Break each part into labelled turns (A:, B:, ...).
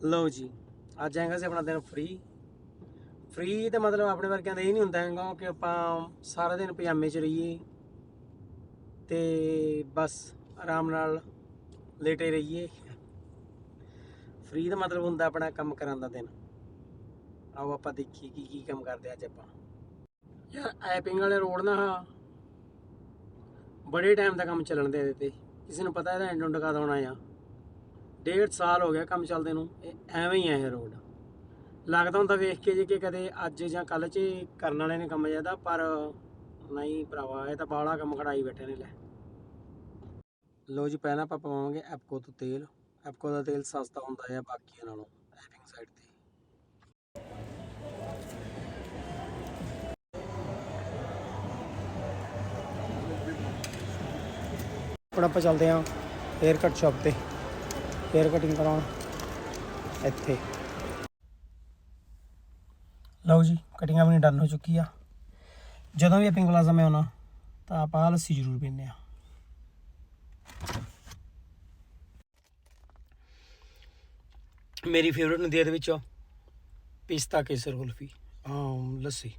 A: ਲਓ ਜੀ, ਅੱਜ ਹੈਗਾ ਸੀ ਆਪਣਾ ਦਿਨ ਫ੍ਰੀ ਫ੍ਰੀ ਤੇ ਮਤਲਬ ਆਪਣੇ ਵਰਗਿਆਂ ਦਾ ਇਹ ਨਹੀਂ ਹੁੰਦਾ ਹੈਗਾ ਕਿ ਆਪਾਂ ਸਾਰਾ ਦਿਨ ਪਜਾਮੇ 'ਚ ਰਹੀਏ ਤੇ ਬਸ ਆਰਾਮ ਨਾਲ ਲੇਟੇ ਰਹੀਏ। ਫ੍ਰੀ ਦਾ ਮਤਲਬ ਹੁੰਦਾ ਆਪਣਾ ਕੰਮ ਕਰਨ ਦਾ ਦਿਨ। ਆਓ ਆਪਾਂ ਦੇਖੀਏ ਕੀ ਕੀ ਕੰਮ ਕਰਦੇ ਅੱਜ ਆਪਾਂ। ਯਾਰ ਐਪਿੰਗ ਵਾਲੇ ਰੋਡ ਨਾ ਆਹ ਬੜੇ ਟਾਈਮ ਦਾ ਕੰਮ ਚੱਲਣ ਦੇ ਇਹਦੇ ਤੇ ਕਿਸੇ ਨੂੰ ਪਤਾ ਇਹਦਾ ਐਂਡ ਉਂਡ ਕਦ ਆਉਣਾ ਆ। ਡੇਢ ਸਾਲ ਹੋ ਗਿਆ ਕੰਮ ਚੱਲਦੇ ਨੂੰ, ਇਹ ਐਵੇਂ ਹੀ ਹੈ ਇਹ ਰੋਡ ਲੱਗਦਾ ਹੁੰਦਾ ਵੇਖ ਕੇ ਜੇ ਕਿ ਕਦੇ ਅੱਜ ਜਾਂ ਕੱਲ 'ਚ ਹੀ ਕਰਨ ਵਾਲੇ ਨੇ ਕੰਮ ਜ਼ਿਆਦਾ, ਪਰ ਨਹੀਂ ਭਰਾਵਾ, ਇਹ ਤਾਂ ਬਾਲਾ ਕੰਮ ਖੜਾਈ ਬੈਠੇ ਨੇ ਲੈ। ਲੋ ਜੀ, ਪਹਿਲਾਂ ਆਪਾਂ ਪਾਵਾਂਗੇ ਐਪਕੋ ਤੋਂ ਤੇਲ। ਐਪਕੋ ਦਾ ਤੇਲ ਸਸਤਾ ਹੁੰਦਾ ਹੈ ਬਾਕੀਆਂ ਨਾਲੋਂ ਐਪਿੰਗ ਸਾਈਡ ਤੇ। ਹੁਣ ਆਪਾਂ ਚੱਲਦੇ ਹਾਂ ਹੇਅਰ ਕੱਟ ਸ਼ਾਪ ਤੇ। ਹੇਅਰ ਕਟਿੰਗ ਕਰਾਉਣ। ਇੱਥੇ। ਲਓ ਜੀ ਕਟਿੰਗ ਆਪਣੀ ਡਨ ਹੋ ਚੁੱਕੀ ਆ। ਜਦੋਂ ਵੀ ਐਪਿੰਗ ਪਲਾਜ਼ਾ ਮੈਂ ਆਉਣਾ, ਤਾਂ ਆਪਾਂ ਆਹ ਲੱਸੀ ਜ਼ਰੂਰ ਪੀਂਦੇ ਆ। ਮੇਰੀ ਫੇਵਰਿਟ ਹੁੰਦੀ ਹੈ ਇਹਦੇ ਵਿੱਚੋਂ, ਪਿਸਤਾ ਕੇਸਰ ਕੁਲਫੀ। ਆਮ ਲੱਸੀ।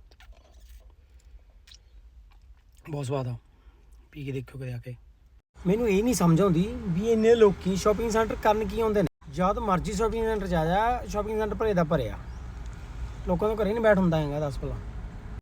A: ਬਹੁਤ ਸਵਾਦ ਆ। ਪੀ ਕੇ ਦੇਖਿਓ ਕਦੇ ਆ ਕੇ। ਮੈਨੂੰ ਇਹ ਨਹੀਂ ਸਮਝ ਆਉਂਦੀ ਵੀ ਇੰਨੇ ਲੋਕੀ ਸ਼ਾਪਿੰਗ ਸੈਂਟਰ ਕਰਨ ਕੀ ਆਉਂਦੇ ਨੇ। ਜਦ ਮਰਜ਼ੀ ਸ਼ਾਪਿੰਗ ਸੈਂਟਰ ਜਾ ਜਾ ਸ਼ਾਪਿੰਗ ਸੈਂਟਰ ਭਰੇ ਦਾ ਭਰਿਆ। ਲੋਕਾਂ ਤੋਂ ਘਰੇ ਨਹੀਂ ਬੈਠ ਹੁੰਦਾ ਹੈਗਾ, ਦੱਸ ਭਲਾ।